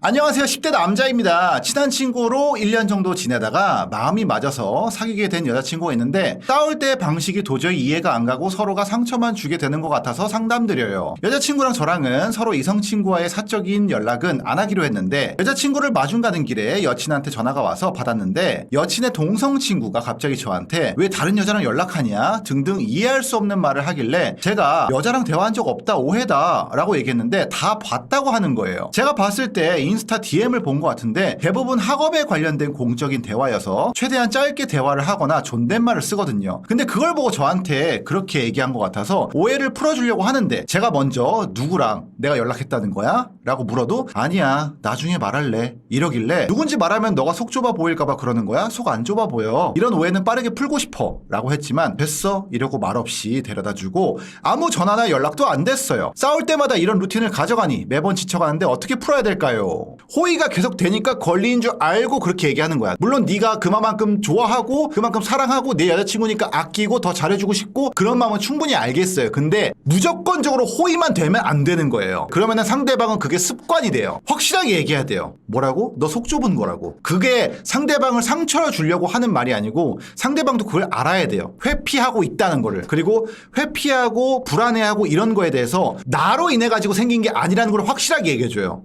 안녕하세요. 10대 남자입니다. 친한 친구로 1년 정도 지내다가 마음이 맞아서 사귀게 된 여자친구가 있는데 싸울 때 방식이 도저히 이해가 안 가고 서로가 상처만 주게 되는 것 같아서 상담드려요. 여자친구랑 저랑은 서로 이성 친구와의 사적인 연락은 안 하기로 했는데 여자친구를 마중 가는 길에 여친한테 전화가 와서 받았는데 여친의 동성 친구가 갑자기 저한테 왜 다른 여자랑 연락하냐 등등 이해할 수 없는 말을 하길래 제가 여자랑 대화한 적 없다 오해다 라고 얘기했는데 다 봤다고 하는 거예요. 제가 봤을 때 인스타 DM을 본 것 같은데 대부분 학업에 관련된 공적인 대화여서 최대한 짧게 대화를 하거나 존댓말을 쓰거든요. 근데 그걸 보고 저한테 그렇게 얘기한 것 같아서 오해를 풀어주려고 하는데 제가 먼저 누구랑 내가 연락했다는 거야? 라고 물어도 아니야 나중에 말할래 이러길래 누군지 말하면 너가 속 좁아 보일까봐 그러는 거야? 속 안 좁아 보여 이런 오해는 빠르게 풀고 싶어 라고 했지만 됐어 이러고 말없이 데려다주고 아무 전화나 연락도 안 됐어요 싸울 때마다 이런 루틴을 가져가니 매번 지쳐가는데 어떻게 풀어야 될까요? 호의가 계속 되니까 권리인 줄 알고 그렇게 얘기하는 거야. 물론 네가 그만큼 좋아하고 그만큼 사랑하고 내 여자친구니까 아끼고 더 잘해주고 싶고 그런 마음은 충분히 알겠어요. 근데 무조건적으로 호의만 되면 안 되는 거예요. 그러면은 상대방은 그게 습관이 돼요. 확실하게 얘기해야 돼요. 뭐라고? 너 속 좁은 거라고. 그게 상대방을 상처를 주려고 하는 말이 아니고 상대방도 그걸 알아야 돼요. 회피하고 있다는 거를. 그리고 회피하고 불안해하고 이런 거에 대해서 나로 인해 가지고 생긴 게 아니라는 걸 확실하게 얘기해줘요